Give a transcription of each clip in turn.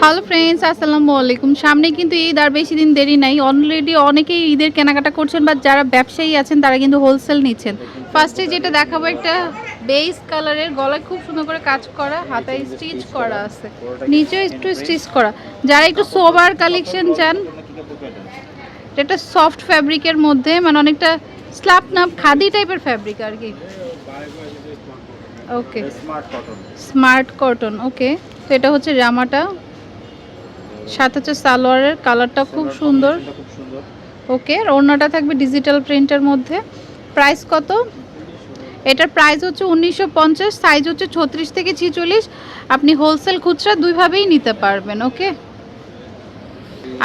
Hello friends আসসালামু আলাইকুম। সামনে কিন্তু ঈদ আর বেশি দিন দেরি নাই। অলরেডি অনেকেই ঈদের কেনাকাটা করছেন বা যারা ব্যবসায়ী আছেন তারা কিন্তু হোলসেল নিচ্ছেন। ফার্স্টে যেটা দেখাবো একটা বেস কালারের গলায় খুব সুন্দর করে কাজ করা হাতায় স্টিচ করা আছে। নিচেও একটু স্টিচ করা। যারা একটু সোবার কালেকশন চান এটা সফট ফ্যাব্রিকের মধ্যে মানে অনেকটা স্ল্যাপ নাপ খাদি টাইপের ফ্যাব্রিক আর কি। Okay smart cotton smart cotton okay তো এটা হচ্ছে জামাটা। সাথে হচ্ছে সালোয়ারের কালারটা খুব সুন্দর। ওকে ওড়নাটা থাকবে ডিজিটাল প্রিন্টের মধ্যে। প্রাইস কত? এটার প্রাইস হচ্ছে উনিশশো পঞ্চাশ সাইজ হচ্ছে ছত্রিশ থেকে ছিচল্লিশ। আপনি হোলসেল খুচরা দুইভাবেই নিতে পারবেন ওকে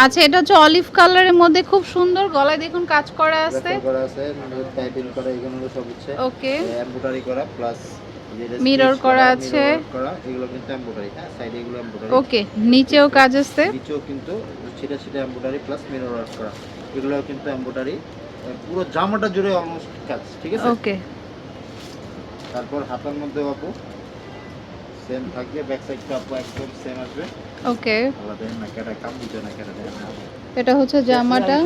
আচ্ছা এটা হচ্ছে অলিভ কালারের মধ্যে খুব সুন্দর। গলায় দেখুন কাজ করা আছে। করা আছে টাইপিং করা এগুলো সব হচ্ছে। ওকে এমব্রয়ডারি করা প্লাস Mirror করা আছে। এগুলো কিন্তু এমব্রয়ডারি হ্যাঁ সাইডে এগুলো এমব্রয়ডারি ওকে নিচেও কাজ আছে? নিচেও কিন্তু ছিটা ছিটা এমব্রয়ডারি প্লাস মিরর ওয়ার্ক করা। এগুলো কিন্তু এমব্রয়ডারি পুরো জামাটা জুড়ে অলমোস্ট কাজ ঠিক আছে? ওকে তারপর হাতার মধ্যে আপু সেম থাকবে ব্যাক সাইডটা আপু একদম সেম আসবে। ওকে আলাদা না কেটা কাম দিতে না কেটা দেয় এটা হচ্ছে জামাটা.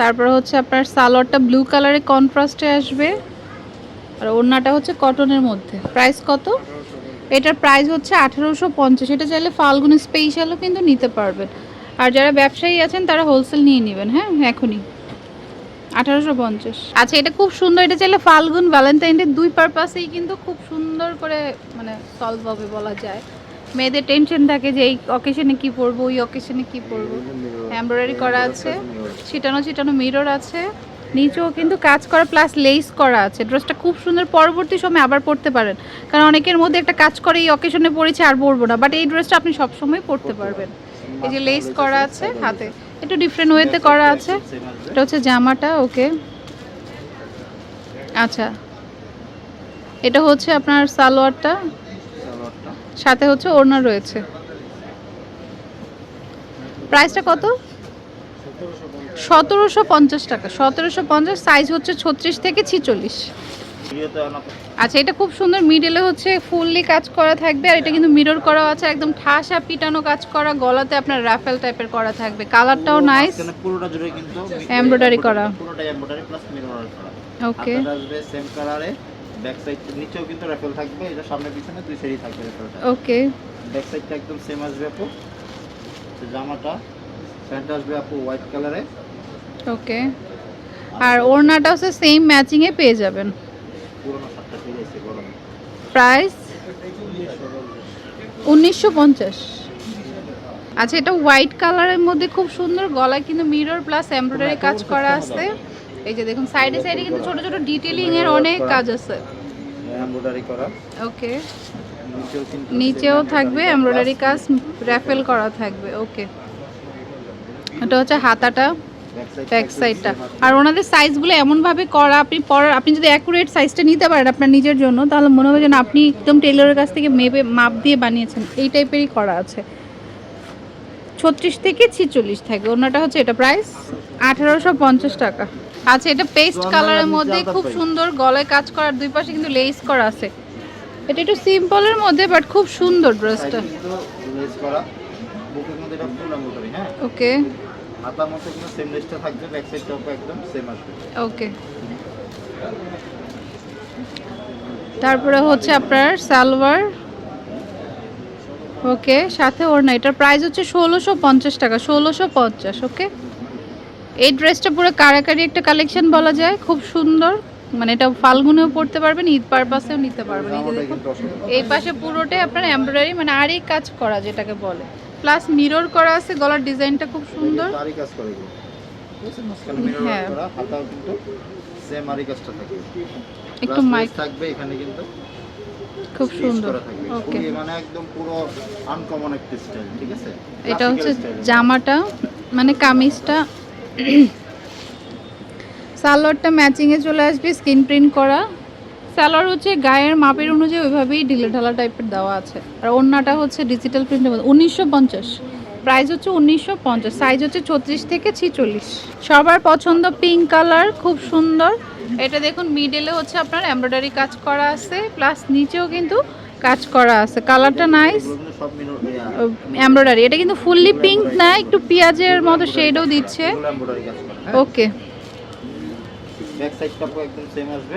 তারপর হচ্ছে আপনার সালোয়ারটা ব্লু কালারের কন্ট্রাস্টে আসবে। আর ওড়নাটা হচ্ছে কটনের মধ্যে। প্রাইস কত? এটার প্রাইস হচ্ছে আঠেরোশো পঞ্চাশ। এটা চাইলে ফাল্গুন স্পেশালও কিন্তু নিতে পারবেন। আর যারা ব্যবসায়ী আছেন, তারা হোলসেল নিয়ে নেবেন হ্যাঁ? এখনই। আঠারোশো পঞ্চাশ। আচ্ছা এটা খুব সুন্দর। এটা চাইলে ফাল্গুন ভ্যালেন্টাইন ডে দুই পারপাসেই কিন্তু খুব সুন্দর করে মানে সলভ হবে বলা যায়। মেয়েদের টেনশন থাকে যে এই অকেশনে কি পরবো, ওই অকেশনে কি পরবো। এমব্রয়ডারি করা আছে। ছিটানো ছিটানো মিরর আছে। নিচেও কিন্তু কাজ করা প্লাস লেস করা আছে। ড্রেসটা খুব সুন্দর, পরবর্তী সময় আবার পরতে পারেন। কারণ অনেকের মধ্যে একটা কাজ করে, এই অকেশনে পরেছে, আর পরবো না। বাট এই ড্রেসটা আপনি সবসময় পরতে পারবেন। এই যে লেস করা আছে হাতে। একটু ডিফারেন্ট ওয়েতে করা আছে। এটা হচ্ছে জামাটা ওকে আচ্ছা। এটা হচ্ছে আপনার সালোয়ারটা। সাথে হচ্ছে ওড়না রয়েছে। প্রাইসটা কত? সতেরোশো পঞ্চাশ টাকা। সতেরোশো পঞ্চাশ সাইজ হচ্ছে ছত্রিশ থেকে ছিচল্লিশ। আচ্ছা এটা খুব সুন্দর। মিডলে হচ্ছে ফুললি কাজ করা থাকবে আর এটা কিন্তু মিরর করা আছে। একদম ঠাসা পিটানো কাজ করা গলাতে আপনার রাফেল টাইপের করা থাকবে। কালারটাও নাইস পুরোটা জুড়ে কিন্তু Embroidery করা। পুরোটা এমব্রয়ডারি প্লাস মিরর করা। ওকে আসবে সেম কালারে ব্যাক সাইড নিচেও কিন্তু রাফেল থাকবে। এটা সামনে পিছনে দুই সাইডই থাকবে ওকে ব্যাক সাইডটা একদম সেম আসবে আপু। জামাটা প্যান্টটা আসবে আপু হোয়াইট কালারে। ওকে। আর ওড়নাটা হচ্ছে সেম ম্যাচিংয়ে পেয়ে যাবেন। প্রাইস? উনিশশো পঞ্চাশ। আচ্ছা এটা হোয়াইট কালারের মধ্যে খুব সুন্দর গলায় কিন্তু মিরর প্লাস এমব্রয়ডারি কাজ করা আছে। এই যে দেখুন সাইডে সাইডে কিন্তু ছোট ছোট ডিটেলিং এর অনেক কাজ আছে। এমব্রয়ডারি করা। ওকে। নিচেও নিচেও থাকবে এমব্রয়ডারি কাজ র্যাফেল করা থাকবে। ওকে। এটা হচ্ছে হাতাটা ব্যাক সাইডটা আর ওনাদের সাইজগুলো এমনভাবে করা আপনি পর আপনি যদি অ্যাকুরেট সাইজটা নিতে পারেন আপনার নিজের জন্য তাহলে মনে হবে যেন আপনি একদম টেলরের কাছ থেকে মেপে মাপ দিয়ে বানিয়েছেন। এই টাইপেরই করা আছে। ছত্রিশ থেকে ছিচল্লিশ থাকে। ওনাটা হচ্ছে এটা প্রাইস আঠারোশো পঞ্চাশ টাকা। আচ্ছা এটা পেস্ট কালারের মধ্যে খুব সুন্দর গলায় কাজ করার দুই পাশে কিন্তু লেস করা আছে। এটা একটু সিম্পলের মধ্যে বাট খুব সুন্দর ড্রেসটা এটা ফুল হ্যাঁ? ওকে হাতার মধ্যে কিন্তু সেম লেসটা থাকবে ব্যাক সাইডটাও একদম সেম আসবে। ওকে তারপরে হচ্ছে আপনার সালোয়ার। ওকে সাথে ওর না এটার প্রাইস হচ্ছে ষোলোশো পঞ্চাশ টাকা ষোলোশো পঞ্চাশ ওকে এই ড্রেসটা পুরো কারাকারি একটা কালেকশন বলা যায় খুব সুন্দর। মানে এটা ফাল্গুনেও পড়তে পারবেন ঈদ পারপাসেও নিতে পারবেন। এই পাশে পুরোটাই আপনার এমব্রয়ডারি মানে আরই কাজ করা যেটাকে বলে। প্লাস মিরর করা আছে গলার ডিজাইনটা খুব সুন্দর। আরি কাজ করে হ্যাঁ। হাতাও কিন্তু সেম আরি কাজটা থাকবে একটু মাইক থাকবে এখানে কিন্তু। খুব সুন্দর। ওকে মানে একদম পুরো আনকমন একটা স্টাইল ঠিক আছে? এটা হচ্ছে জামাটা মানে কামিজটা। সালোয়ারটা ম্যাচিংয়ে চলে আসবে স্কিন প্রিন্ট করা। সালোয়ার হচ্ছে গায়ের মাপের অনুযায়ী ওইভাবেই ঢিলে ঢালা টাইপের দেওয়া আছে। আর ওড়নাটা হচ্ছে ডিজিটাল প্রিন্টের মধ্যে। উনিশশো পঞ্চাশ। প্রাইস হচ্ছে উনিশশো পঞ্চাশ। সাইজ হচ্ছে ছত্রিশ থেকে ছিচল্লিশ। সবার পছন্দ পিঙ্ক কালার খুব সুন্দর। এটা দেখুন মিডলে হচ্ছে আপনার এমব্রয়ডারি কাজ করা আছে প্লাস নিচেও কিন্তু কাজ করা আছে। কালারটা নাইস এমব্রয়ডারি এটা কিন্তু ফুললি পিঙ্ক না একটু পেঁয়াজের মতো শেডও দিচ্ছে। ওকে ব্যাক সাইডটা একদম সেম আসবে।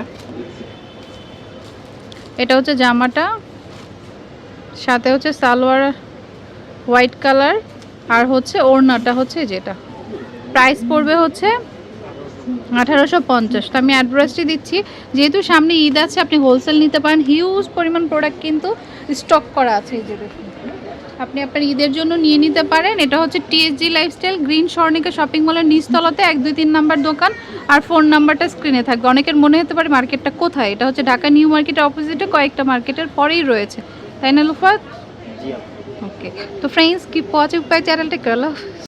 এটা হচ্ছে জামাটা, সাথে হচ্ছে সালোয়ার হোয়াইট কালার, আর হচ্ছে ওড়নাটা হচ্ছে যেটা প্রাইস পড়বে হচ্ছে আঠারোশো পঞ্চাশ। তো আমি অ্যাড্রেসটি দিচ্ছি। যেহেতু সামনে ঈদ আছে, আপনি হোলসেল নিতে পারেন। হিউজ পরিমাণ প্রোডাক্ট কিন্তু স্টক করা আছে এই যে দেখুন। আপনি আপনার ঈদের জন্য নিয়ে নিতে পারেন। এটা হচ্ছে TSG lifestyle green Swarnika shopping মলের নিচতলাতে এক দুই তিন নাম্বার দোকান। আর ফোন নাম্বারটা স্ক্রিনে থাকবে। অনেকের মনে হতে পারে মার্কেটটা কোথায়? এটা হচ্ছে ঢাকা নিউ মার্কেটের অপোজিটে কয়েকটা মার্কেটের পরেই রয়েছে। তাই না লুফাত? ওকে তো ফ্রেন্ডস কি পচিং পাই চ্যানেলটা করল